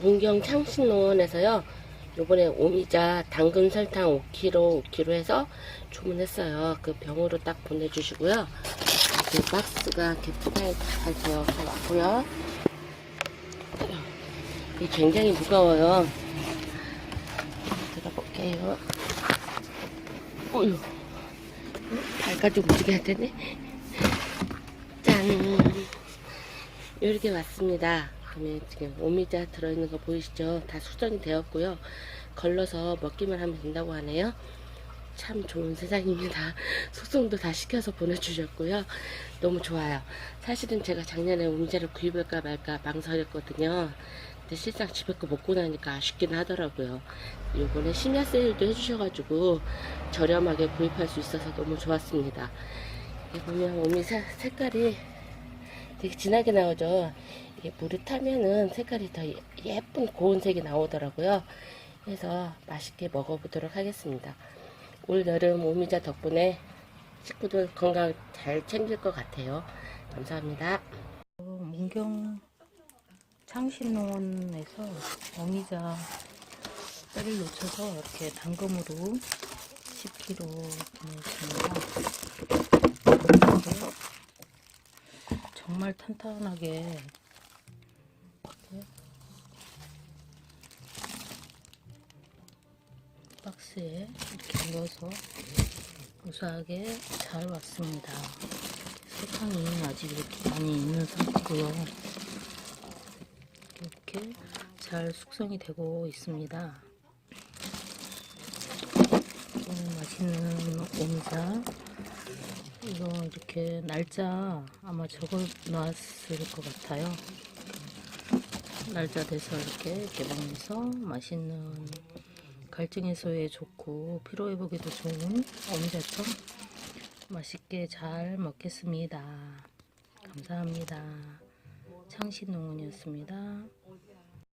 문경 창신농원에서요. 요번에 오미자 당근 설탕 5kg 5kg 해서 주문했어요. 그 병으로 딱 보내주시고요. 이렇게 박스가 이렇게 포장이 잘 되어서 왔고요. 이게 굉장히 무거워요. 들어볼게요. 어휴. 발까지 움직여야 되네. 짠. 이렇게 왔습니다. 그러면 지금 오미자 들어있는 거 보이시죠? 다 수정이 되었고요. 걸러서 먹기만 하면 된다고 하네요. 참 좋은 세상입니다. 숙성도 다 시켜서 보내주셨고요. 너무 좋아요. 사실은 제가 작년에 오미자를 구입할까 말까 망설였거든요. 근데 실상 집에 거 먹고 나니까 아쉽긴 하더라고요. 요번에 심야 세일도 해주셔가지고 저렴하게 구입할 수 있어서 너무 좋았습니다. 보면 오미자 색깔이 되게 진하게 나오죠. 이게 물을 타면은 색깔이 더 예- 예쁜 고운 색이 나오더라고요. 그래서 맛있게 먹어보도록 하겠습니다. 올 여름 오미자 덕분에 식구들 건강 잘 챙길 것 같아요. 감사합니다. 어, 문경 창신농원에서 어미자 뼈를 놓쳐서 이렇게 당금으로 10kg 보냈습니다. 근데 정말 탄탄하게 이렇게 박스에 이렇게 넣어서 무사하게 잘 왔습니다. 설탕이 아직 이렇게 많이 있는 상태고요. 이렇게 잘 숙성이 되고 있습니다. 음, 맛있는 오미자. 이거 이렇게 날짜 아마 적어 놨을 것 같아요. 날짜 돼서 이렇게 개봉해서 맛있는 갈증 해소에 좋고 피로 회복에도 좋은 오미자청 맛있게 잘 먹겠습니다. 감사합니다. 창신농원이었습니다.